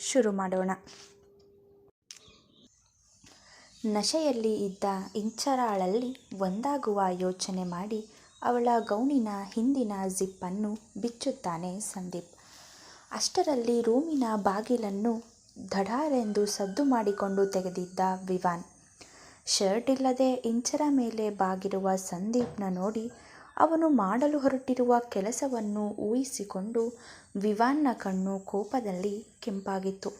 ಶುರು ಮಾಡೋಣ. ನಶೆಯಲ್ಲಿ ಇದ್ದ ಇಂಚರಾಳಲ್ಲಿ ಒಂದಾಗುವ ಯೋಚನೆ ಮಾಡಿ ಅವಳ ಗೌನಿನ ಹಿಂದಿನ ಜಿಪ್ಪನ್ನು ಬಿಚ್ಚುತ್ತಾನೆ ಸಂದೀಪ್. ಅಷ್ಟರಲ್ಲಿ ರೂಮಿನ ಬಾಗಿಲನ್ನು ಧಡಾರೆಂದು ಸದ್ದು ಮಾಡಿಕೊಂಡು ತೆಗೆದಿದ್ದ ವಿವಾನ್. ಶರ್ಟ್ ಇಲ್ಲದೆ ಇಂಚರ ಮೇಲೆ ಬಾಗಿರುವ ಸಂದೀಪ್ನ ನೋಡಿ ಅವನು ಮಾಡಲು ಹೊರಟಿರುವ ಕೆಲಸವನ್ನು ಊಹಿಸಿಕೊಂಡು ವಿವಾನ್ನ ಕಣ್ಣು ಕೋಪದಲ್ಲಿ ಕೆಂಪಾಗಿತ್ತು.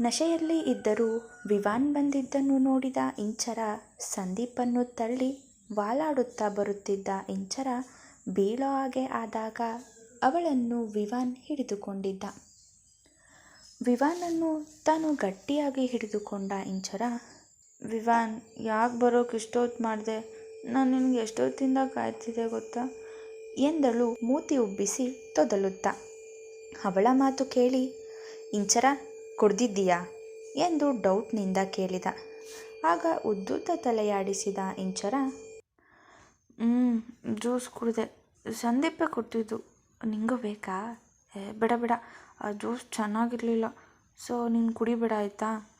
ನಶೆಯಲ್ಲಿ ಇದ್ದರೂ ವಿವಾನ್ ಬಂದಿದ್ದನ್ನು ನೋಡಿದ ಇಂಚರ ಸಂದೀಪನ್ನು ತಳ್ಳಿ ವಾಲಾಡುತ್ತಾ ಬರುತ್ತಿದ್ದ ಇಂಚರ ಬೀಳೋ ಹಾಗೆ ಆದಾಗ ಅವಳನ್ನು ವಿವಾನ್ ಹಿಡಿದುಕೊಂಡಿದ್ದ. ವಿವಾನನ್ನು ತಾನು ಗಟ್ಟಿಯಾಗಿ ಹಿಡಿದುಕೊಂಡ ಇಂಚರ, ವಿವಾನ್, ಯಾಕೆ ಬರೋಕ್ಕೆ ಇಷ್ಟೊತ್ತು ಮಾಡಿದೆ? ನಾನು ನಿನಗೆ ಎಷ್ಟೊತ್ತಿಂದ ಕಾಯ್ತಿದ್ದೆ ಗೊತ್ತಾ? ಎಂದಳು ಮೂತಿ ಉಬ್ಬಿಸಿ ತೊದಲುತ್ತಾ. ಅವಳ ಮಾತು ಕೇಳಿ, ಇಂಚರ, ಕುಡ್ದಿದ್ದೀಯಾ? ಎಂದು ಡೌಟ್ನಿಂದ ಕೇಳಿದ. ಆಗ ಉದ್ದುದ್ದ ತಲೆಯಾಡಿಸಿದ ಇಂಚರ ಹ್ಞೂ ಜ್ಯೂಸ್ ಕುಡಿದೆ. ಸಂದೀಪ ಕೊಟ್ಟಿದ್ದು ನಿಂಗೂ ಬೇಕಾ? ಬೇಡ ಬೇಡ. ಆ ಜ್ಯೂಸ್ ಚೆನ್ನಾಗಿರಲಿಲ್ಲ. ಸೊ, ನೀನು ಕುಡಿಬೇಡ, ಆಯಿತಾ?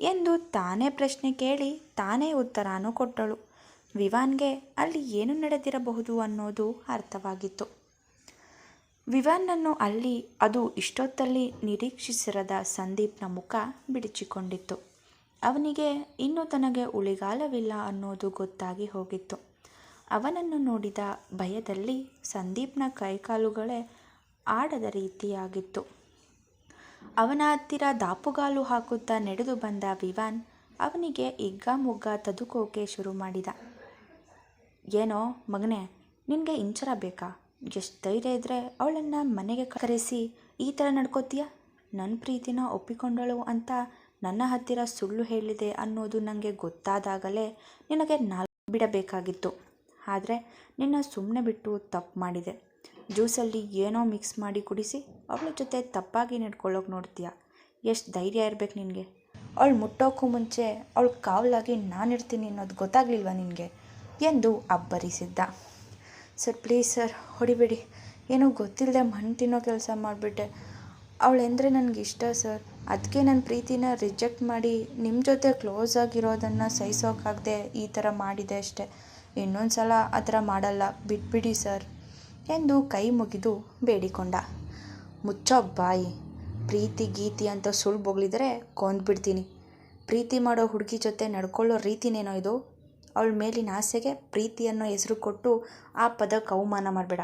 ಎಂದು ತಾನೇ ಪ್ರಶ್ನೆ ಕೇಳಿ ತಾನೇ ಉತ್ತರನೂ ಕೊಟ್ಟಳು. ವಿವಾನ್ಗೆ ಅಲ್ಲಿ ಏನು ನಡೆದಿರಬಹುದು ಅನ್ನೋದು ಅರ್ಥವಾಗಿತ್ತು. ವಿವಾನ್ನನ್ನು ಅಲ್ಲಿ ಅದು ಇಷ್ಟೊತ್ತಲ್ಲಿ ನಿರೀಕ್ಷಿಸಿರದ ಸಂದೀಪ್ನ ಮುಖ ಬಿಡಿಚಿಕೊಂಡಿತ್ತು. ಅವನಿಗೆ ಇನ್ನು ತನಗೆ ಉಳಿಗಾಲವಿಲ್ಲ ಅನ್ನೋದು ಗೊತ್ತಾಗಿ ಹೋಗಿತ್ತು. ಅವನನ್ನು ನೋಡಿದ ಭಯದಲ್ಲಿ ಸಂದೀಪ್ನ ಕೈಕಾಲುಗಳೇ ಆಡದ ರೀತಿಯಾಗಿತ್ತು. ಅವನ ಹತ್ತಿರ ದಾಪುಗಾಲು ಹಾಕುತ್ತಾ ನಡೆದು ಬಂದ ವಿವಾನ್ ಅವನಿಗೆ ಇಗ್ಗಾಮುಗ್ಗ ತದುಕೋಕೆ ಶುರು ಮಾಡಿದ. ಏನೋ, ಮಗನೇ, ನಿನಗೆ ಇಂಚರ ಬೇಕಾ? ಎಷ್ಟು ಧೈರ್ಯ ಇದ್ದರೆ ಅವಳನ್ನು ಮನೆಗೆ ಕರೆಸಿ ಈ ಥರ ನಡ್ಕೋತೀಯ? ನನ್ನ ಪ್ರೀತಿನ ಒಪ್ಪಿಕೊಂಡಳು ಅಂತ ನನ್ನ ಹತ್ತಿರ ಸುಳ್ಳು ಹೇಳಿದೆ ಅನ್ನೋದು ನನಗೆ ಗೊತ್ತಾದಾಗಲೇ ನಿನಗೆ ನಾಲ್ಕು ಬಿಡಬೇಕಾಗಿತ್ತು. ಆದರೆ ನಿನ್ನ ಸುಮ್ಮನೆ ಬಿಟ್ಟು ತಪ್ಪು ಮಾಡಿದೆ. ಜ್ಯೂಸಲ್ಲಿ ಏನೋ ಮಿಕ್ಸ್ ಮಾಡಿ ಕುಡಿಸಿ ಅವಳ ಜೊತೆ ತಪ್ಪಾಗಿ ನಡ್ಕೊಳ್ಳೋಕೆ ನೋಡ್ತೀಯ? ಎಷ್ಟು ಧೈರ್ಯ ಇರಬೇಕು ನಿನಗೆ. ಅವಳು ಮುಟ್ಟೋಕ್ಕೂ ಮುಂಚೆ ಅವಳು ಕಾವಲಾಗಿ ನಾನಿರ್ತೀನಿ ಅನ್ನೋದು ಗೊತ್ತಾಗ್ಲಿಲ್ವಾ ನಿನಗೆ? ಎಂದು ಅಬ್ಬರಿಸಿದ್ದ. ಸರ್, ಪ್ಲೀಸ್ ಸರ್, ಹೊಡಿಬೇಡಿ. ಏನೋ ಗೊತ್ತಿಲ್ಲದೆ ಮಣ್ಣು ತಿನ್ನೋ ಕೆಲಸ ಮಾಡಿಬಿಟ್ಟೆ. ಅವಳೆಂದರೆ ಇಷ್ಟ ಸರ್. ಅದಕ್ಕೆ ನನ್ನ ಪ್ರೀತಿನ ರಿಜೆಕ್ಟ್ ಮಾಡಿ ನಿಮ್ಮ ಜೊತೆ ಕ್ಲೋಸ್ ಆಗಿರೋದನ್ನು ಸಹಿಸೋಕ್ಕಾಗದೆ ಈ ಥರ ಮಾಡಿದೆ ಅಷ್ಟೆ. ಇನ್ನೊಂದು ಸಲ ಆ ಥರ ಮಾಡಲ್ಲ. ಬಿಟ್ಬಿಡಿ ಸರ್. ಎಂದು ಕೈ ಮುಗಿದು ಬೇಡಿಕೊಂಡ. ಮುಚ್ಚೋ ಬಾಯಿ. ಪ್ರೀತಿ, ಗೀತಿ ಅಂತ ಸುಳ್ಳು ಬೊಗಳಿದರೆ ಕೊಂದ್ಬಿಡ್ತೀನಿ. ಪ್ರೀತಿ ಮಾಡೋ ಹುಡುಗಿ ಜೊತೆ ನಡ್ಕೊಳ್ಳೋ ರೀತಿನೇನೋ ಇದು? ಅವಳ ಮೇಲಿನ ಆಸೆಗೆ ಪ್ರೀತಿಯನ್ನು ಹೆಸರು ಕೊಟ್ಟು ಆ ಪದಕ್ಕೆ ಅವಮಾನ ಮಾಡಬೇಡ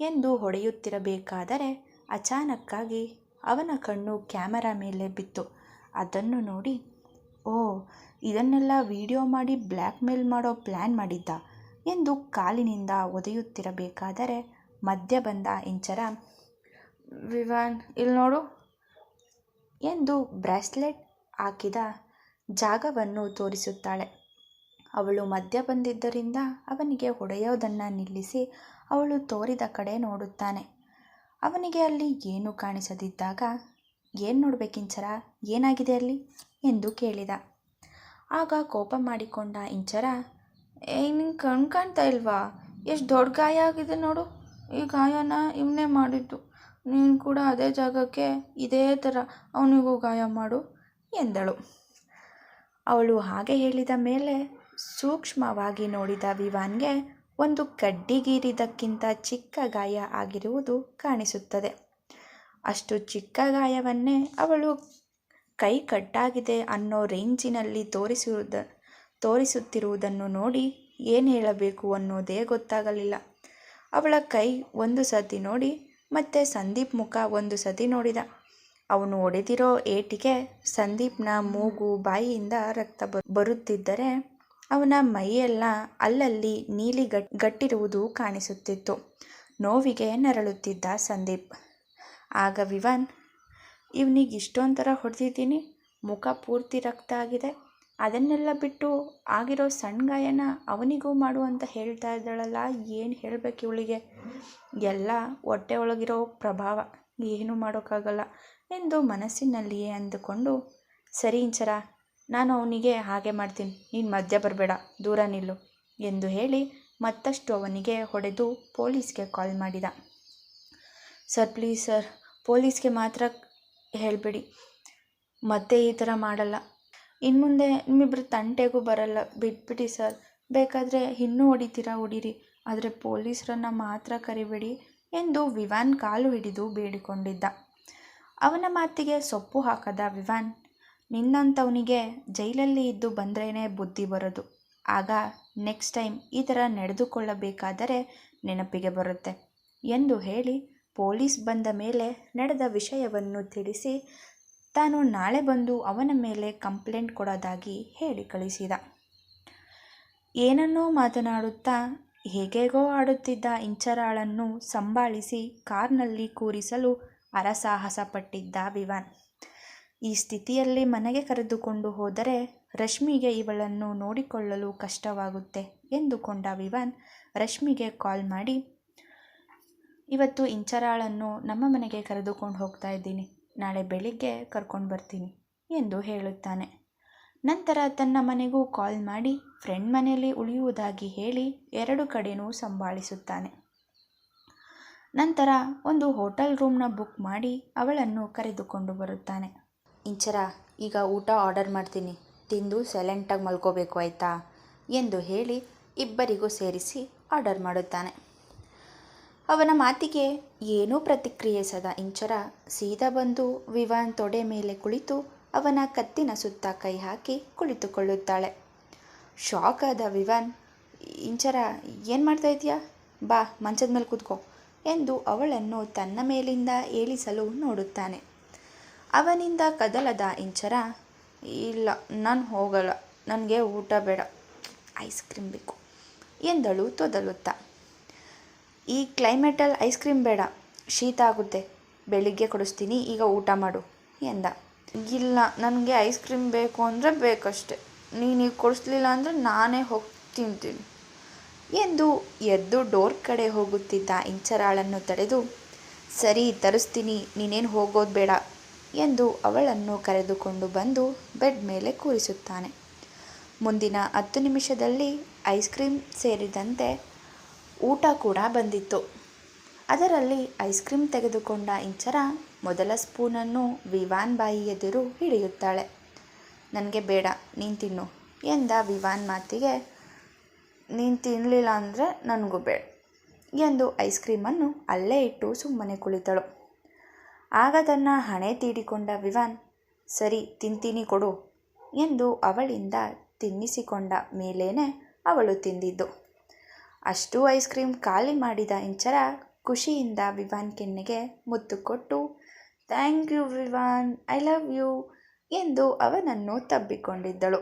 ಎಂದು ಹೊಡೆಯುತ್ತಿರಬೇಕಾದರೆ ಅಚಾನಕ್ಕಾಗಿ ಅವನ ಕಣ್ಣು ಕ್ಯಾಮರಾ ಮೇಲೆ ಬಿತ್ತು. ಅದನ್ನು ನೋಡಿ, ಓ, ಇದನ್ನೆಲ್ಲ ವಿಡಿಯೋ ಮಾಡಿ ಬ್ಲ್ಯಾಕ್ ಮೇಲ್ ಮಾಡೋ ಪ್ಲ್ಯಾನ್ ಮಾಡಿದ್ದ ಎಂದು ಕಾಲಿನಿಂದ ಒದೆಯುತ್ತಿರಬೇಕಾದರೆ ಮಧ್ಯ ಬಂದ ಇಂಚರ, ವಿವಾನ್ ಇಲ್ಲಿ ನೋಡು ಎಂದು ಬ್ರಾಸ್ಲೆಟ್ ಹಾಕಿದ ಜಾಗವನ್ನು ತೋರಿಸುತ್ತಾಳೆ. ಅವಳು ಮಧ್ಯ ಬಂದಿದ್ದರಿಂದ ಅವನಿಗೆ ಹೊಡೆಯೋದನ್ನು ನಿಲ್ಲಿಸಿ ಅವಳು ತೋರಿದ ಕಡೆ ನೋಡುತ್ತಾನೆ. ಅವನಿಗೆ ಅಲ್ಲಿ ಏನು ಕಾಣಿಸದಿದ್ದಾಗ, ಏನು ನೋಡ್ಬೇಕಿಂಚರ ಏನಾಗಿದೆ ಅಲ್ಲಿ? ಎಂದು ಕೇಳಿದ. ಆಗ ಕೋಪ ಮಾಡಿಕೊಂಡ ಇಂಚರ, ಏ ನಿಂಗೆ ಕಣ್ ಕಾಣ್ತಾ ಇಲ್ವಾ? ಎಷ್ಟು ದೊಡ್ಡ ಗಾಯ ಆಗಿದೆ ನೋಡು. ಈ ಗಾಯನ ಇವನೇ ಮಾಡಿದ್ದು. ನೀನು ಕೂಡ ಅದೇ ಜಾಗಕ್ಕೆ ಇದೇ ಥರ ಅವನಿಗೂ ಗಾಯ ಮಾಡು ಎಂದಳು. ಅವಳು ಹಾಗೆ ಹೇಳಿದ ಮೇಲೆ ಸೂಕ್ಷ್ಮವಾಗಿ ನೋಡಿದ ವಿವಾನ್ಗೆ ಒಂದು ಕಡ್ಡಿಗೀರಿದಕ್ಕಿಂತ ಚಿಕ್ಕ ಗಾಯ ಆಗಿರುವುದು ಕಾಣಿಸುತ್ತದೆ. ಅಷ್ಟು ಚಿಕ್ಕ ಗಾಯವನ್ನೇ ಅವಳು ಕೈ ಕಟ್ಟಾಗಿದೆ ಅನ್ನೋ ರೇಂಜಿನಲ್ಲಿ ತೋರಿಸುವುದ ತೋರಿಸುತ್ತಿರುವುದನ್ನು ನೋಡಿ ಏನು ಹೇಳಬೇಕು ಅನ್ನೋದೇ ಗೊತ್ತಾಗಲಿಲ್ಲ. ಅವಳ ಕೈ ಒಂದು ಸತಿ ನೋಡಿ, ಮತ್ತೆ ಸಂದೀಪ್ ಮುಖ ಒಂದು ಸತಿ ನೋಡಿದ. ಅವನು ಹೊಡೆದಿರೋ ಏಟಿಗೆ ಸಂದೀಪ್ನ ಮೂಗು ಬಾಯಿಯಿಂದ ರಕ್ತ ಬರುತ್ತಿದ್ದರೆ ಅವನ ಮೈಯೆಲ್ಲ ಅಲ್ಲಲ್ಲಿ ನೀಲಿ ಗಟ್, ಗಟ್ಟಿರುವುದು ಕಾಣಿಸುತ್ತಿತ್ತು. ನೋವಿಗೆ ನರಳುತ್ತಿದ್ದ ಸಂದೀಪ್. ಆಗ ವಿವಾನ್, ಇವನಿಗೆ ಇಷ್ಟೊಂಥರ ಹೊಡೆದಿದ್ದೀನಿ. ಮುಖ ಪೂರ್ತಿ ರಕ್ತ ಆಗಿದೆ. ಅದನ್ನೆಲ್ಲ ಬಿಟ್ಟು ಆಗಿರೋ ಸಣ್ಣ ಗಾಯನ ಅವನಿಗೂ ಮಾಡು ಅಂತ ಹೇಳ್ತಾ ಇದ್ದಾಳಲ್ಲ, ಏನು ಹೇಳಬೇಕು ಇವಳಿಗೆ? ಎಲ್ಲ ಹೊಟ್ಟೆ ಒಳಗಿರೋ ಪ್ರಭಾವ. ಏನೂ ಮಾಡೋಕ್ಕಾಗಲ್ಲ. ಎಂದು ಮನಸ್ಸಿನಲ್ಲಿಯೇ ಅಂದುಕೊಂಡು, ಸರಿ ಇಂಚರ ನಾನು ಅವನಿಗೆ ಹಾಗೆ ಮಾಡ್ತೀನಿ, ನೀನು ಮಧ್ಯ ಬರಬೇಡ, ದೂರ ನಿಲ್ಲು ಎಂದು ಹೇಳಿ ಮತ್ತಷ್ಟು ಅವನಿಗೆ ಹೊಡೆದು ಪೊಲೀಸ್ಗೆ ಕಾಲ್ ಮಾಡಿದ. ಸರ್, ಪ್ಲೀಸ್ ಸರ್, ಪೊಲೀಸ್ಗೆ ಮಾತ್ರ ಹೇಳಬೇಡಿ, ಮತ್ತೆ ಈ ಥರ ಮಾಡಲ್ಲ. ಇನ್ನು ಮುಂದೆ ನಿಮ್ಮಿಬ್ಬರು ತಂಟೆಗೂ ಬರಲ್ಲ, ಬಿಟ್ಬಿಡಿ ಸರ್, ಬೇಕಾದರೆ ಇನ್ನೂ ಹೊಡಿತೀರಾ, ಹೊಡೀರಿ, ಆದರೆ ಪೊಲೀಸರನ್ನು ಮಾತ್ರ ಕರಿಬೇಡಿ ಎಂದು ವಿವಾನ್ ಕಾಲು ಹಿಡಿದು ಬೇಡಿಕೊಂಡಿದ್ದ. ಅವನ ಮಾತಿಗೆ ಸೊಪ್ಪು ಹಾಕದ ವಿವಾನ್ ನಿನ್ನಂಥವನಿಗೆ ಜೈಲಲ್ಲಿ ಇದ್ದು ಬಂದ್ರೇ ಬುದ್ಧಿ ಬರೋದು. ಆಗ ನೆಕ್ಸ್ಟ್ ಟೈಮ್ ಈ ಥರ ನಡೆದುಕೊಳ್ಳಬೇಕಾದರೆ ನೆನಪಿಗೆ ಬರುತ್ತೆ ಎಂದು ಹೇಳಿ ಪೊಲೀಸ್ ಬಂದ ಮೇಲೆ ನಡೆದ ವಿಷಯವನ್ನು ತಿಳಿಸಿ ತಾನು ನಾಳೆ ಬಂದು ಅವನ ಮೇಲೆ ಕಂಪ್ಲೇಂಟ್ ಕೊಡೋದಾಗಿ ಹೇಳಿ ಕಳಿಸಿದ. ಏನನ್ನೋ ಮಾತನಾಡುತ್ತಾ ಹೇಗೇಗೋ ಆಡುತ್ತಿದ್ದ ಇಂಚರಾಳನ್ನು ಸಂಭಾಳಿಸಿ ಕಾರ್ನಲ್ಲಿ ಕೂರಿಸಲು ಹರಸಾಹಸ ಪಟ್ಟಿದ್ದ ವಿವಾನ್. ಈ ಸ್ಥಿತಿಯಲ್ಲಿ ಮನೆಗೆ ಕರೆದುಕೊಂಡು ಹೋದರೆ ರಶ್ಮಿಗೆ ಇವಳನ್ನು ನೋಡಿಕೊಳ್ಳಲು ಕಷ್ಟವಾಗುತ್ತೆ ಎಂದುಕೊಂಡ ವಿವಾನ್ ರಶ್ಮಿಗೆ ಕಾಲ್ ಮಾಡಿ, ಇವತ್ತು ಇಂಚರಾಳನ್ನು ನಮ್ಮ ಮನೆಗೆ ಕರೆದುಕೊಂಡು ಹೋಗ್ತಾ ಇದ್ದೀನಿ. ನಾಳೆ ಬೆಳಿಗ್ಗೆ ಕರ್ಕೊಂಡು ಬರ್ತೀನಿ ಎಂದು ಹೇಳುತ್ತಾನೆ. ನಂತರ ತನ್ನ ಮನೆಗೂ ಕಾಲ್ ಮಾಡಿ ಫ್ರೆಂಡ್ ಮನೆಯಲ್ಲಿ ಉಳಿಯುವುದಾಗಿ ಹೇಳಿ ಎರಡು ಕಡೆನೂ ಸಂಭಾಳಿಸುತ್ತಾನೆ. ನಂತರ ಒಂದು ಹೋಟೆಲ್ ರೂಮ್ನ ಬುಕ್ ಮಾಡಿ ಅವಳನ್ನು ಕರೆದುಕೊಂಡು ಬರುತ್ತಾನೆ. ಇಂಚರ, ಈಗ ಊಟ ಆರ್ಡರ್ ಮಾಡ್ತೀನಿ. ತಿಂದು ಸೈಲೆಂಟಾಗಿ ಮಲ್ಕೋಬೇಕು, ಆಯಿತಾ? ಎಂದು ಹೇಳಿ ಇಬ್ಬರಿಗೂ ಸೇರಿಸಿ ಆರ್ಡರ್ ಮಾಡುತ್ತಾನೆ. ಅವನ ಮಾತಿಗೆ ಏನೂ ಪ್ರತಿಕ್ರಿಯಿಸದ ಇಂಚರ ಸೀದಾ ಬಂದು ವಿವಾನ್ ತೊಡೆ ಮೇಲೆ ಕುಳಿತು ಅವನ ಕತ್ತಿನ ಸುತ್ತ ಕೈ ಹಾಕಿ ಕುಳಿತುಕೊಳ್ಳುತ್ತಾಳೆ. ಶಾಕ್ ಆದ ವಿವಾನ್, ಇಂಚರ, ಏನು ಮಾಡ್ತಾ ಇದೆಯಾ ಬಾ, ಮಂಚದ ಮೇಲೆ ಕೂತ್ಕೋ ಎಂದು ಅವಳನ್ನು ತನ್ನ ಮೇಲಿಂದ ಏಳಿಸಲು ನೋಡುತ್ತಾನೆ. ಅವನಿಂದ ಕದಲದ ಇಂಚರ, ಇಲ್ಲ, ನಾನು ಹೋಗಲ್ಲ, ನನಗೆ ಊಟ ಬೇಡ ಐಸ್ ಕ್ರೀಮ್ ಬೇಕು ಎಂದಳು ತೊದಲುತ್ತಾ. ಈ ಕ್ಲೈಮೇಟಲ್ಲಿ ಐಸ್ ಕ್ರೀಮ್ ಬೇಡ, ಶೀತ ಆಗುತ್ತೆ, ಬೆಳಿಗ್ಗೆ ಕೊಡಿಸ್ತೀನಿ, ಈಗ ಊಟ ಮಾಡು ಎಂದ. ಇಲ್ಲ, ನನಗೆ ಐಸ್ ಕ್ರೀಮ್ ಬೇಕು ಅಂದರೆ ಬೇಕಷ್ಟೆ, ನೀನು ಈಗ ಕೊಡಿಸ್ಲಿಲ್ಲ ಅಂದರೆ ನಾನೇ ಹೋಗಿ ತಿಂತೀನಿ ಎಂದು ಎದ್ದು ಡೋರ್ ಕಡೆ ಹೋಗುತ್ತಿದ್ದ ಇಂಚರಾಳನ್ನು ತಡೆದು, ಸರಿ ತರಿಸ್ತೀನಿ, ನೀನೇನು ಹೋಗೋದು ಬೇಡ ಎಂದು ಅವಳನ್ನು ಕರೆದುಕೊಂಡು ಬಂದು ಬೆಡ್ ಮೇಲೆ ಕೂರಿಸುತ್ತಾನೆ. ಮುಂದಿನ ಹತ್ತು ನಿಮಿಷದಲ್ಲಿ ಐಸ್ ಕ್ರೀಮ್ ಸೇರಿದಂತೆ ಊಟ ಕೂಡ ಬಂದಿತ್ತು. ಅದರಲ್ಲಿ ಐಸ್ ಕ್ರೀಮ್ ತೆಗೆದುಕೊಂಡ ಇಂಚರ ಮೊದಲ ಸ್ಪೂನನ್ನು ವಿವಾನ್ ಬಾಯಿ ಎದುರು ಹಿಡಿಯುತ್ತಾಳೆ. ನನಗೆ ಬೇಡ, ನೀನು ತಿನ್ನು ಎಂದ ವಿವಾನ್ ಮಾತಿಗೆ. ನೀನು ತಿನ್ನಲಿಲ್ಲ ಅಂದರೆ ನನಗೂ ಬೇಡ ಎಂದು ಐಸ್ ಕ್ರೀಮನ್ನು ಅಲ್ಲೇ ಇಟ್ಟು ಸುಮ್ಮನೆ ಕುಳಿತಳು. ಆಗ ತನ್ನ ಹಣೆ ತೀಡಿಕೊಂಡ ವಿವಾನ್, ಸರಿ, ತಿಂತೀನಿ ಕೊಡು ಎಂದು ಅವಳಿಂದ ತಿನ್ನಿಸಿಕೊಂಡ ಮೇಲೇನೆ ಅವಳು ತಿಂದಿದ್ದು. ಅಷ್ಟು ಐಸ್ ಕ್ರೀಮ್ ಖಾಲಿ ಮಾಡಿದ ಇಂಚರ ಖುಷಿಯಿಂದ ವಿವಾನ್ ಕೆನ್ನೆಗೆ ಮುತ್ತು ಕೊಟ್ಟು, thank you Vivaan, I love you ಎಂದು ಅವನನ್ನು ತಬ್ಬಿಕೊಂಡಿದ್ದಳು.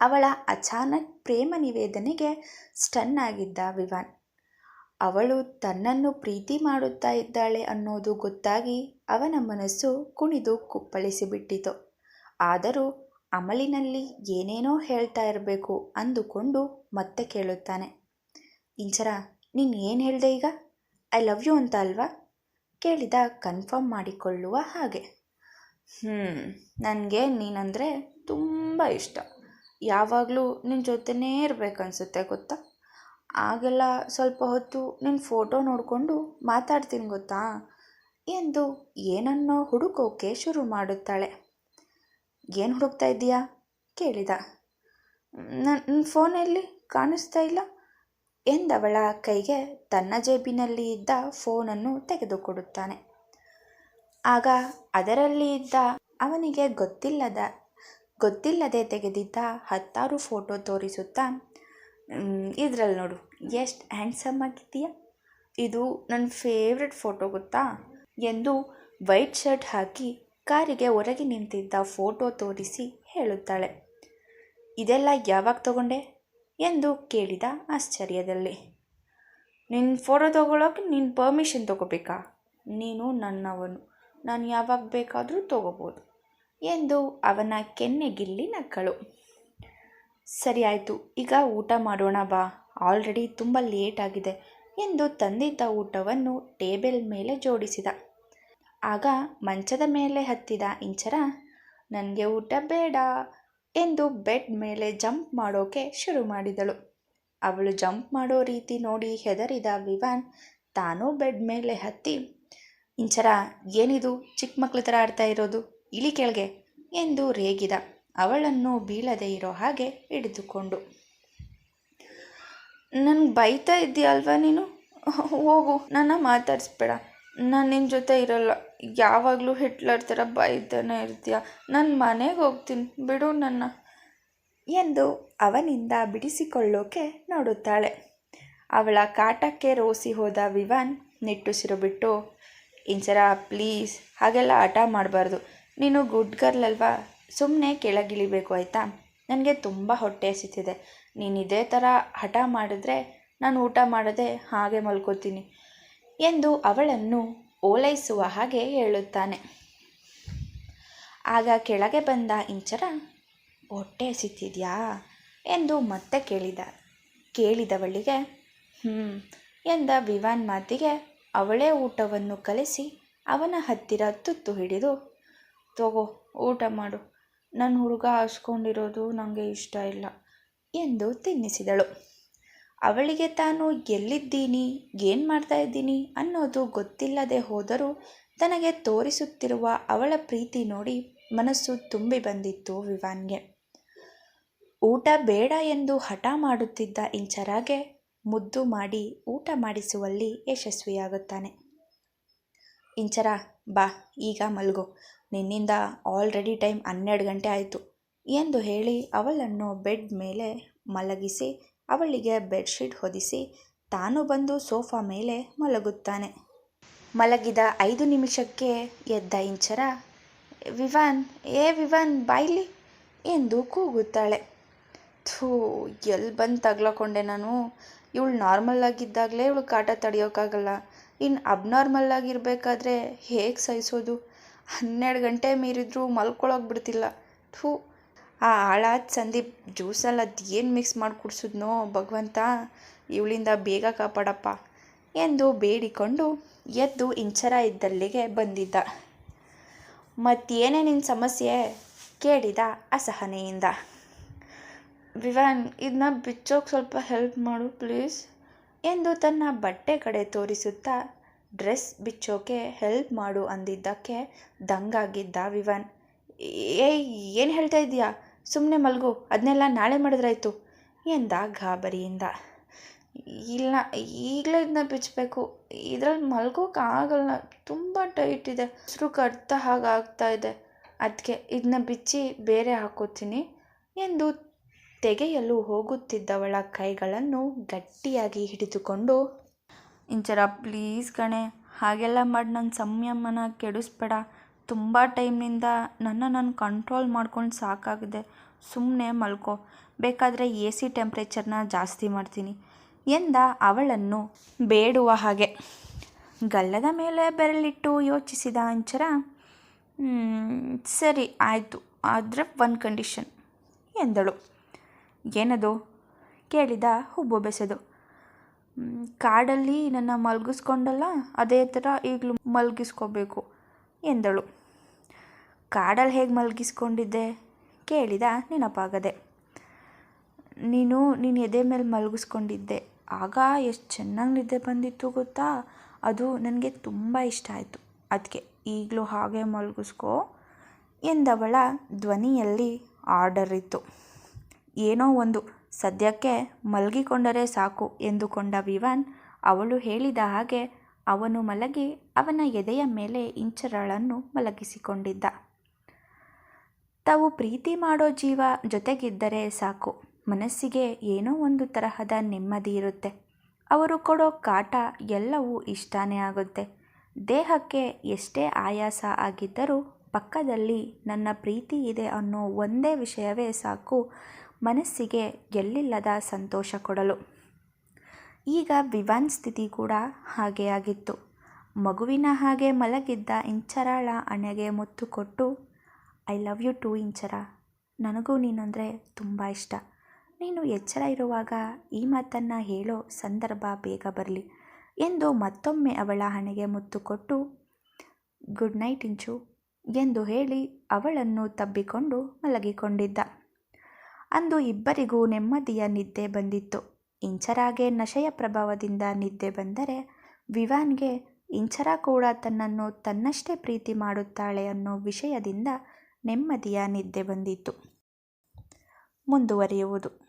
ಅವಳ ಅಚಾನಕ್ ಪ್ರೇಮ ನಿವೇದನೆಗೆ ಸ್ಟನ್ ಆಗಿದ್ದ ವಿವಾನ್ ಅವಳು ತನ್ನನ್ನು ಪ್ರೀತಿ ಮಾಡುತ್ತಾ ಇದ್ದಾಳೆ ಅನ್ನೋದು ಗೊತ್ತಾಗಿ ಅವನ ಮನಸ್ಸು ಕುಣಿದು ಕುಪ್ಪಳಿಸಿಬಿಟ್ಟಿತು. ಆದರೂ ಅಮಲಿನಲ್ಲಿ ಏನೇನೋ ಹೇಳ್ತಾ ಇರಬೇಕು ಅಂದುಕೊಂಡು ಮತ್ತೆ ಕೇಳುತ್ತಾನೆ. ಇಂಚರ, ನೀನು ಏನು ಹೇಳಿದೆ ಈಗ? ಐ ಲವ್ ಯು ಅಂತ ಅಲ್ವಾ? ಕೇಳಿದ ಕನ್ಫರ್ಮ್ ಮಾಡಿಕೊಳ್ಳುವ ಹಾಗೆ. ಹ್ಞೂ ನನಗೆ ನೀನಂದರೆ ತುಂಬ ಇಷ್ಟ. ಯಾವಾಗಲೂ ನಿನ್ನ ಜೊತೆನೇ ಇರಬೇಕನ್ಸುತ್ತೆ, ಗೊತ್ತಾ? ಆಗೆಲ್ಲ ಸ್ವಲ್ಪ ಹೊತ್ತು ನಿನ್ನ ಫೋಟೋ ನೋಡಿಕೊಂಡು ಮಾತಾಡ್ತೀನಿ ಗೊತ್ತಾ? ಎಂದು ಏನನ್ನೋ ಹುಡುಕೋಕೆ ಶುರು ಮಾಡುತ್ತಾಳೆ. ಏನು ಹುಡುಕ್ತಾ ಇದ್ದೀಯಾ? ಕೇಳಿದ. ನನ್ನ ಫೋನಲ್ಲಿ ಕಾಣಿಸ್ತಾ ಇಲ್ಲ? ಎಂದವಳ ಕೈಗೆ ತನ್ನ ಜೇಬಿನಲ್ಲಿ ಇದ್ದ ಫೋನನ್ನು ತೆಗೆದುಕೊಡುತ್ತಾನೆ. ಆಗ ಅದರಲ್ಲಿ ಇದ್ದ ಅವನಿಗೆ ಗೊತ್ತಿಲ್ಲದ, ಗೊತ್ತಿಲ್ಲದೆ ತೆಗೆದಿದ್ದ ಹತ್ತಾರು ಫೋಟೋ ತೋರಿಸುತ್ತಾ ಇದರಲ್ಲಿ ನೋಡು. ಎಷ್ಟು ಹ್ಯಾಂಡ್ಸಮ್ ಆಗಿದ್ದೀಯ? ಇದು ನನ್ನ ಫೇವ್ರೆಟ್ ಫೋಟೋ ಗೊತ್ತಾ? ಎಂದು ವೈಟ್ ಶರ್ಟ್ ಹಾಕಿ ಕಾರಿಗೆ ಹೊರಗೆ ನಿಂತಿದ್ದ ಫೋಟೋ ತೋರಿಸಿ ಹೇಳುತ್ತಾಳೆ. ಇದೆಲ್ಲ ಯಾವಾಗ ತಗೊಂಡೆ? ಎಂದು ಕೇಳಿದ ಆಶ್ಚರ್ಯದಲ್ಲಿ. ನಿನ್ನ ಫೋಟೋ ತಗೊಳ್ಳೋಕೆ ನೀನು ಪರ್ಮಿಷನ್ ತಗೋಬೇಕಾ? ನೀನು ನನ್ನವನು. ನಾನು ಯಾವಾಗ ಬೇಕಾದರೂ ತಗೋಬೋದು, ಎಂದು ಅವನ ಕೆನ್ನೆಗಿಲ್ಲಿ ನಕ್ಕಳು. ಸರಿ ಆಯಿತು, ಈಗ ಊಟ ಮಾಡೋಣ ಬಾ. ಆಲ್ರೆಡಿ ತುಂಬ ಲೇಟ್ ಆಗಿದೆ ಎಂದು ತಂದಿದ್ದ ಊಟವನ್ನು ಟೇಬಲ್ ಮೇಲೆ ಜೋಡಿಸಿದ. ಆಗ ಮಂಚದ ಮೇಲೆ ಹತ್ತಿದ ಇಂಚರ ನನಗೆ ಊಟ ಬೇಡ ಎಂದು ಬೆಡ್ ಮೇಲೆ ಜಂಪ್ ಮಾಡೋಕೆ ಶುರು ಮಾಡಿದಳು. ಅವಳು ಜಂಪ್ ಮಾಡೋ ರೀತಿ ನೋಡಿ ಹೆದರಿದ ವಿವಾನ್ ತಾನೂ ಬೆಡ್ ಮೇಲೆ ಹತ್ತಿ, ಇಂಚರ, ಏನಿದು? ಚಿಕ್ಕ ಮಕ್ಕಳ ಥರ ಆಡ್ತಾ ಇರೋದು. ಇಳಿ ಕೆಳಗೆ ಎಂದು ರೇಗಿದ. ಅವಳನ್ನು ಬೀಳದೆ ಇರೋ ಹಾಗೆ ಹಿಡಿದುಕೊಂಡು. ನನಗೆ ಬೈತಾ ಇದೆಯಲ್ವಾ ನೀನು? ಹೋಗು ನನ್ನ ಮಾತಾಡಿಸ್ಬೇಡ. ನಾನು ನಿನ್ನ ಜೊತೆ ಇರಲ್ಲ. ಯಾವಾಗಲೂ ಹಿಟ್ಲರ್ ಥರ ಬೈತಾನೆ ಇರ್ತೀಯ. ನನ್ನ ಮನೆಗೆ ಹೋಗ್ತೀನಿ. ಬಿಡು ನನ್ನ ಎಂದು ಅವನಿಂದ ಬಿಡಿಸಿಕೊಳ್ಳೋಕೆ ನೋಡುತ್ತಾಳೆ. ಅವಳ ಕಾಟಕ್ಕೆ ರೋಸಿ ಹೋದ ವಿವಾನ್ ನಿಟ್ಟುಸಿರು ಬಿಟ್ಟು, ಇಂಚರ, ಪ್ಲೀಸ್, ಹಾಗೆಲ್ಲ ಆಟ ಮಾಡಬಾರ್ದು. ನೀನು ಗುಡ್ ಗರ್ಲ್ ಅಲ್ವಾ? ಸುಮ್ಮನೆ ಕೆಳಗಿಳಿಬೇಕು ಆಯಿತಾ? ನನಗೆ ತುಂಬ ಹೊಟ್ಟೆ ಹಸಿತಿದೆ. ನೀನು ಇದೇ ಥರ ಹಠ ಮಾಡಿದ್ರೆ ನಾನು ಊಟ ಮಾಡದೆ ಹಾಗೆ ಮಲ್ಕೋತೀನಿ ಎಂದು ಅವಳನ್ನು ಓಲೈಸುವ ಹಾಗೆ ಹೇಳುತ್ತಾನೆ. ಆಗ ಕೆಳಗೆ ಬಂದ ಇಂಚರ, ಹೊಟ್ಟೆ ಹಸಿತಿದ್ಯಾ? ಎಂದು ಮತ್ತೆ ಕೇಳಿದ, ಕೇಳಿದವಳಿಗೆ ಹ್ಞೂ ಎಂದ ವಿವಾನ್ ಮಾತಿಗೆ ಅವಳೇ ಊಟವನ್ನು ಕಲಿಸಿ ಅವನ ಹತ್ತಿರ ತುತ್ತು ಹಿಡಿದು, ತಗೋ, ಊಟ ಮಾಡು. ನನ್ನ ಹುಡುಗ ಹಾಸ್ಕೊಂಡಿರೋದು ನನಗೆ ಇಷ್ಟ ಇಲ್ಲ ಎಂದು ತಿನ್ನಿಸಿದಳು. ಅವಳಿಗೆ ತಾನು ಎಲ್ಲಿದ್ದೀನಿ, ಏನು ಮಾಡ್ತಾ ಇದ್ದೀನಿ ಅನ್ನೋದು ಗೊತ್ತಿಲ್ಲದೆ ಹೋದರೂ ತನಗೆ ತೋರಿಸುತ್ತಿರುವ ಅವಳ ಪ್ರೀತಿ ನೋಡಿ ಮನಸ್ಸು ತುಂಬಿ ಬಂದಿತ್ತು ವಿವಾನ್ಗೆ. ಊಟ ಬೇಡ ಎಂದು ಹಠ ಮಾಡುತ್ತಿದ್ದ ಇಂಚರಾಗೆ ಮುದ್ದು ಮಾಡಿ ಊಟ ಮಾಡಿಸುವಲ್ಲಿ ಯಶಸ್ವಿಯಾಗುತ್ತಾನೆ. ಇಂಚರ, ಬಾ, ಈಗ ಮಲ್ಗೋ. ನಿನ್ನಿಂದ ಆಲ್ರೆಡಿ ಟೈಮ್ ಹನ್ನೆರಡು ಗಂಟೆ ಆಯಿತು. ಎಂದು ಹೇಳಿ ಅವಳನ್ನು ಬೆಡ್ ಮೇಲೆ ಮಲಗಿಸಿ, ಅವಳಿಗೆ ಬೆಡ್ಶೀಟ್ ಹೊದಿಸಿ, ತಾನು ಬಂದು ಸೋಫಾ ಮೇಲೆ ಮಲಗುತ್ತಾನೆ. ಮಲಗಿದ ಐದು ನಿಮಿಷಕ್ಕೆ ಎದ್ದ ಇಂಚರ, ವಿವಾನ್, ಏ ವಿವಾನ್, ಬಾಯ್ಲಿ, ಎಂದು ಕೂಗುತ್ತಾಳೆ. ಥೂ ಎಲ್ಲಿ ಬಂದು ತಗ್ಲಕೊಂಡೆ ನಾನು. ಇವಳು ನಾರ್ಮಲ್ ಆಗಿದ್ದಾಗಲೇ ಇವಳು ಕಾಟ ತಡೆಯೋಕ್ಕಾಗಲ್ಲ ಇನ್ನು ಅಬ್ನಾರ್ಮಲ್ ಆಗಿರಬೇಕಾದ್ರೆ ಹೇಗೆ ಸಹಿಸೋದು? ಹನ್ನೆರಡು ಗಂಟೆ ಮೀರಿದ್ರೂ ಮಲ್ಕೊಳ್ಳೋಕೆ ಬಿಡ್ತಿಲ್ಲ. ಥೂ, ಆ ಹಾಳಾದ ಸಂದೀಪ್ ಜ್ಯೂಸಲ್ಲಿ ಅದು ಏನು ಮಿಕ್ಸ್ ಮಾಡಿ ಕುಡಿಸಿದ್ನೋ ಭಗವಂತ, ಇವಳಿಂದ ಬೇಗ ಕಾಪಾಡಪ್ಪ ಎಂದು ಬೇಡಿಕೊಂಡು ಎದ್ದು ಇಂಚರ ಇದ್ದಲ್ಲಿಗೆ ಬಂದಿದ್ದ. ಮತ್ತೇನೇ ನಿನ್ನ ಸಮಸ್ಯೆ? ಕೇಳಿದ ಅಸಹನೆಯಿಂದ. ವಿವಾನ್ ಇದನ್ನ ಬಿಚ್ಚೋಕೆ ಸ್ವಲ್ಪ ಹೆಲ್ಪ್ ಮಾಡು ಪ್ಲೀಸ್ ಎಂದು ತನ್ನ ಬಟ್ಟೆ ಕಡೆ ತೋರಿಸುತ್ತಾ ಡ್ರೆಸ್ ಬಿಚ್ಚೋಕೆ ಹೆಲ್ಪ್ ಮಾಡು ಅಂದಿದ್ದಕ್ಕೆ ದಂಗಾಗಿದ್ದ ವಿವನ್. ಏಯ್, ಏನು ಹೇಳ್ತಾ ಇದ್ದೀಯಾ? ಸುಮ್ಮನೆ ಮಲಗು ಅದನ್ನೆಲ್ಲ ನಾಳೆ ಮಾಡಿದ್ರಾಯ್ತು ಎಂದ ಗಾಬರಿಯಿಂದ. ಇಲ್ಲ ಈಗಲೇ ಇದನ್ನ ಬಿಚ್ಚಬೇಕು ಇದ್ರಲ್ಲಿ ಆಗಲ್ಲ ತುಂಬ ಟೈಟ್ ಇದೆ. ಹಸಿರು ಕಡ್ತ ಹಾಗಾಗ್ತಾ ಇದೆ. ಅದಕ್ಕೆ ಇದನ್ನ ಬಿಚ್ಚಿ ಬೇರೆ ಹಾಕೋತೀನಿ ಎಂದು ತೆಗೆಯಲು ಹೋಗುತ್ತಿದ್ದವಳ ಕೈಗಳನ್ನು ಗಟ್ಟಿಯಾಗಿ ಹಿಡಿದುಕೊಂಡು ಇಂಚರ, ಪ್ಲೀಸ್ ಕಣೆ ಹಾಗೆಲ್ಲ ಮಾಡಿ ನನ್ನ ಸಂಯಮನ ಕೆಡಿಸ್ಬೇಡ. ತುಂಬ ಟೈಮ್ನಿಂದ ನನ್ನ ನಾನು ಕಂಟ್ರೋಲ್ ಮಾಡ್ಕೊಂಡು ಸಾಕಾಗಿದೆ. ಸುಮ್ಮನೆ ಮಲ್ಕೋ. ಬೇಕಾದರೆ ಎ ಸಿ ಟೆಂಪ್ರೇಚರ್ನ ಜಾಸ್ತಿ ಮಾಡ್ತೀನಿ. ಎಂದ ಅವಳನ್ನು ಬೇಡುವ ಹಾಗೆ. ಗಲ್ಲದ ಮೇಲೆ ಬೆರಳಿಟ್ಟು ಯೋಚಿಸಿದ ಅಂಚರ ಸರಿ, ಆಯಿತು. ಆದರೆ ಒಂದು ಕಂಡೀಷನ್ ಎಂದಳು. ಏನದು? ಕೇಳಿದ ಹುಬ್ಬು ಬೆಸೆದು ಕಾಡಲ್ಲಿ ನನ್ನ ಮಲಗಿಸ್ಕೊಂಡಲ್ಲ, ಅದೇ ಥರ ಈಗಲೂ ಮಲಗಿಸ್ಕೋಬೇಕು ಎಂದಳು. ಕಾಡಲ್ಲಿ ಹೇಗೆ ಮಲಗಿಸ್ಕೊಂಡಿದ್ದೆ ಕೇಳಿದ ನೆನಪಾಗದೆ. ನೀನು ನೀನು ಎದೆ ಮೇಲೆ ಮಲಗಿಸ್ಕೊಂಡಿದ್ದೆ. ಆಗ ಎಷ್ಟು ಚೆನ್ನಾಗಿ ನಿದ್ದೆ ಬಂದಿತ್ತು ಗೊತ್ತಾ? ಅದು ನನಗೆ ತುಂಬ ಇಷ್ಟ ಆಯಿತು. ಅದಕ್ಕೆ ಈಗಲೂ ಹಾಗೆ ಮಲಗಿಸ್ಕೋ ಎಂದವಳ ಧ್ವನಿಯಲ್ಲಿ ಆರ್ಡರ್ ಇತ್ತು ಏನೋ ಒಂದು ಸದ್ಯಕ್ಕೆ ಮಲಗಿಕೊಂಡರೆ ಸಾಕು ಎಂದುಕೊಂಡ ವಿವಾನ್ ಅವಳು ಹೇಳಿದ ಹಾಗೆ ಅವನು ಮಲಗಿ ಅವನ ಎದೆಯ ಮೇಲೆ ಇಂಚರಳನ್ನು ಮಲಗಿಸಿಕೊಂಡಿದ್ದ. ತಾವು ಪ್ರೀತಿ ಮಾಡೋ ಜೀವ ಜೊತೆಗಿದ್ದರೆ ಸಾಕು. ಮನಸ್ಸಿಗೆ ಏನೋ ಒಂದು ತರಹದ ನೆಮ್ಮದಿ ಇರುತ್ತೆ. ಅವರು ಕೊಡೋ ಕಾಟ ಎಲ್ಲವೂ ಇಷ್ಟಾನೇ ಆಗುತ್ತೆ. ದೇಹಕ್ಕೆ ಎಷ್ಟೇ ಆಯಾಸ ಆಗಿದ್ದರೂ ಪಕ್ಕದಲ್ಲಿ ನನ್ನ ಪ್ರೀತಿ ಇದೆ ಅನ್ನೋ ಒಂದೇ ವಿಷಯವೇ ಸಾಕು. ಮನಸ್ಸಿಗೆ ಎಲ್ಲಿಲ್ಲದ ಸಂತೋಷ ಕೊಡಲು. ಈಗ ವಿವಾನ್ ಸ್ಥಿತಿ ಕೂಡ ಹಾಗೆ ಆಗಿತ್ತು. ಮಗುವಿನ ಹಾಗೆ ಮಲಗಿದ್ದ ಇಂಚರಾಳ ಹಣೆಗೆ ಮುತ್ತು ಕೊಟ್ಟು, I love you too, Inchara. ನನಗೂ ನೀನಂದರೆ ತುಂಬ ಇಷ್ಟ. ನೀನು ಎಚ್ಚರ ಇರುವಾಗ ಈ ಮಾತನ್ನು ಹೇಳೋ ಸಂದರ್ಭ ಬೇಗ ಬರಲಿ ಎಂದು ಮತ್ತೊಮ್ಮೆ ಅವಳ ಹಣೆಗೆ ಮುತ್ತು ಕೊಟ್ಟು, ಗುಡ್ ನೈಟ್, ಇಂಚು ಎಂದು ಹೇಳಿ ಅವಳನ್ನು ತಬ್ಬಿಕೊಂಡು ಮಲಗಿಕೊಂಡಿದ್ದ. ಅಂದು ಇಬ್ಬರಿಗೂ ನೆಮ್ಮದಿಯ ನಿದ್ದೆ ಬಂದಿತ್ತು. ಇಂಚರಾಗೆ ನಶೆಯ ಪ್ರಭಾವದಿಂದ ನಿದ್ದೆ ಬಂದರೆ ವಿವಾನ್ಗೆ ಇಂಚರ ಕೂಡ ತನ್ನನ್ನು ತನ್ನಷ್ಟೇ ಪ್ರೀತಿ ಮಾಡುತ್ತಾಳೆ ಅನ್ನೋ ವಿಷಯದಿಂದ ನೆಮ್ಮದಿಯ ನಿದ್ದೆ ಬಂದಿತ್ತು. ಮುಂದುವರಿಯುವುದು.